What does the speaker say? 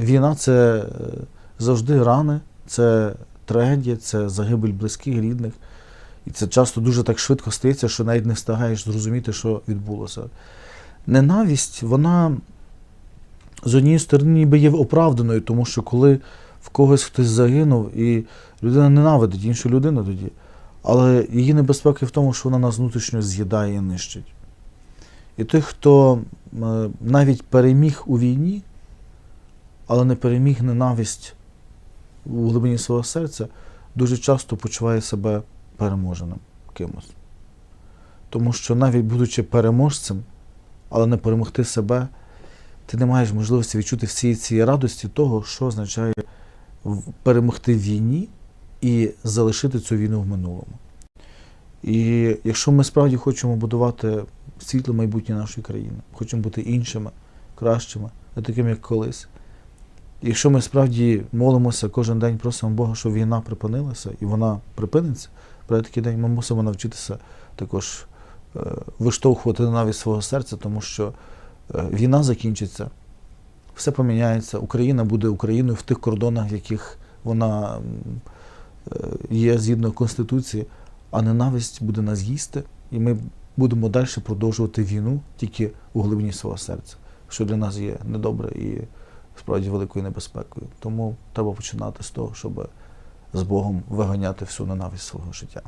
Війна це е, завжди рани, це трагедія, це загибель близьких, рідних. І це часто дуже так швидко стається, що навіть не встигаєш зрозуміти, що відбулося. Ненависть, вона з однієї сторони ніби є оправданою, тому що коли в когось хтось загинув, і людина ненавидить іншу людину тоді, але її небезпека в тому, що вона нас внутрішньо з'їдає і нищить. І той, хто е, навіть переміг у війні, але не переміг ненависть у глибині свого серця, дуже часто почуває себе переможеним кимось. Тому що навіть будучи переможцем, але не перемогти себе, ти не маєш можливості відчути всієї цієї радості того, що означає перемогти в війні і залишити цю війну в минулому. І якщо ми справді хочемо будувати світле майбутнє нашої країни, хочемо бути іншими, кращими, не такими, як колись. Якщо ми справді молимося кожен день, просимо Бога, щоб війна припинилася, і вона припиниться, про такий день ми мусимо навчитися також е, виштовхувати навіть свого серця, тому що е, війна закінчиться, все поміняється, Україна буде Україною в тих кордонах, в яких вона е, є згідно Конституції, а ненависть буде нас їсти, і ми будемо далі продовжувати війну тільки у глибині свого серця, що для нас є недобре і справді великою небезпекою. Тому треба починати з того, щоб з Богом виганяти всю ненависть свого життя.